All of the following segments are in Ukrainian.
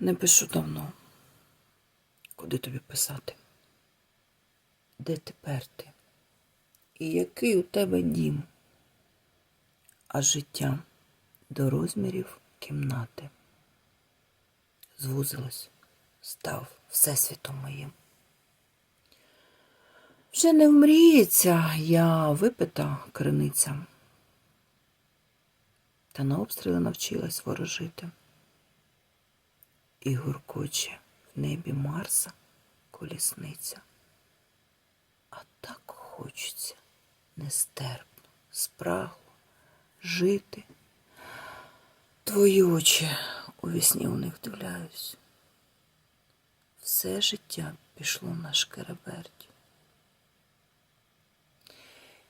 Не пишу давно. Куди тобі писати? Де тепер ти? І який у тебе дім? А життя до розмірів кімнати. Звузилось, став всесвітом моїм. Вже не вмріється я випита криниця. Та на обстріли навчилась ворожити. І гуркоче в небі Марса колісниця. А так хочеться нестерпно, спрагло жити. Твої очі у вісні у них дивляюсь. Все життя пішло на шкереберть.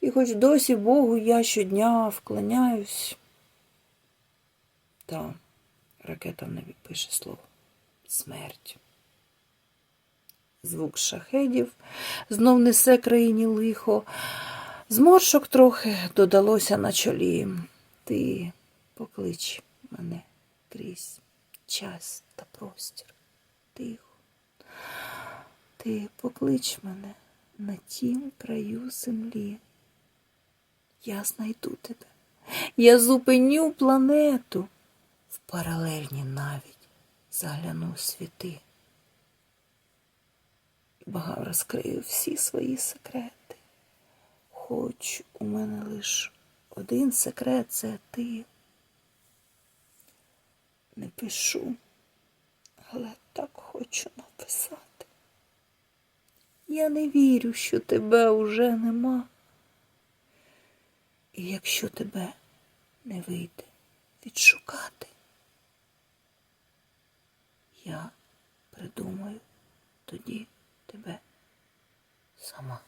І хоч досі Богу я щодня вклоняюсь, та ракета в небі пише слово смерть. Звук шахедів знов несе країні лихо. Зморшок трохи додалося на чолі. Ти поклич мене крізь час та простір. Тихо. Ти поклич мене на тім краю землі. Я знайду тебе. Я зупиню планету. В паралельні навіть загляну світи. І багато розкрию всі свої секрети. Хоч у мене лиш один секрет це ти. Не пишу, але так хочу написати. Я не вірю, що тебе уже нема. І якщо тебе не вийде відшукати, я придумаю тоді тебе сама.